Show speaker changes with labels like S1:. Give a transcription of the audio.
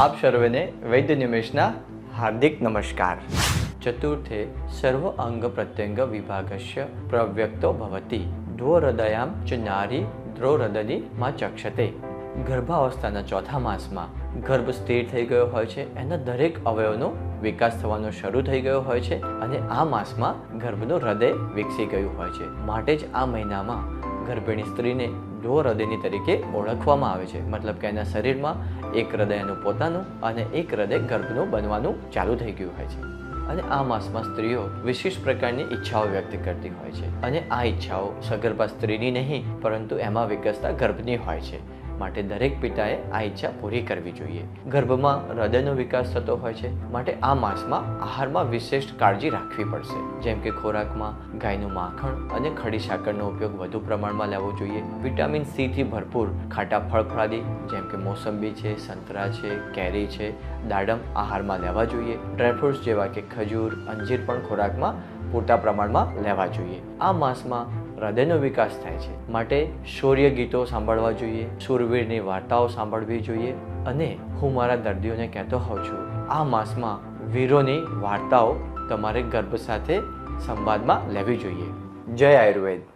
S1: આપ સર્વેને વૈદ્ય નિમેશના હાર્દિક નમસ્કાર. ચતુર્થે સર્વ અંગ પ્રત્યંગ વિભાગસ્ય પ્રવ્યક્તો ભવતી. ધ્વો હૃદયામ ચ નારી ધ્રો હૃદયની માં ચક્ષતે. ગર્ભાવસ્થાના ચોથા માસમાં ગર્ભ સ્થિર થઈ ગયો હોય છે, એના દરેક અવયવનો વિકાસ થવાનો શરૂ થઈ ગયો હોય છે અને આ માસમાં ગર્ભનું હૃદય વિકસી ગયું હોય છે. માટે જ આ મહિનામાં ગર્ભિણી સ્ત્રીને ધ્વો હૃદયની તરીકે ઓળખવામાં આવે છે. મતલબ કે એના શરીરમાં એક હૃદયનું પોતાનું અને એક હૃદય ગર્ભનું બનવાનું ચાલુ થઈ ગયું હોય છે. અને આ માસમાં સ્ત્રીઓ વિશેષ પ્રકારની ઈચ્છાઓ વ્યક્ત કરતી હોય છે. અને આ ઈચ્છાઓ સગર્ભા સ્ત્રીની નહીં, પરંતુ એમાં વિકસતા ગર્ભની હોય છે. માટે દરેક પિતાએ આ ઈચ્છા પૂરી કરવી જોઈએ. ગર્ભમાં હૃદયનો વિકાસ થતો હોય છે, માટે આ માસમાં આહારમાં વિશેષ કાળજી રાખવી પડશે. જેમ કે ખોરાકમાં ગાયનું માખણ અને ખડી સાકરનો ઉપયોગ વધુ પ્રમાણમાં લેવો જોઈએ. વિટામિન સી થી ભરપૂર ખાટા ફળફળાદી, જેમ કે મોસંબી છે, સંતરા છે, કેરી છે, દાડમ આહારમાં લેવા જોઈએ. ડ્રાયફ્રૂટ્સ જેવા કે ખજૂર, અંજીર પણ ખોરાકમાં પૂરતા પ્રમાણમાં લેવા જોઈએ. આ માસમાં હૃદયનો વિકાસ થાય છે. માટે શૌર્ય ગીતો સાંભળવા જોઈએ, શૂરવીરની વાર્તાઓ સાંભળવી જોઈએ અને હું મારા દર્દીઓને કહેતો હોઉં છું, આ માસમાં વીરોની વાર્તાઓ તમારે ગર્ભ સાથે સંવાદમાં લેવી જોઈએ. જય આયુર્વેદ.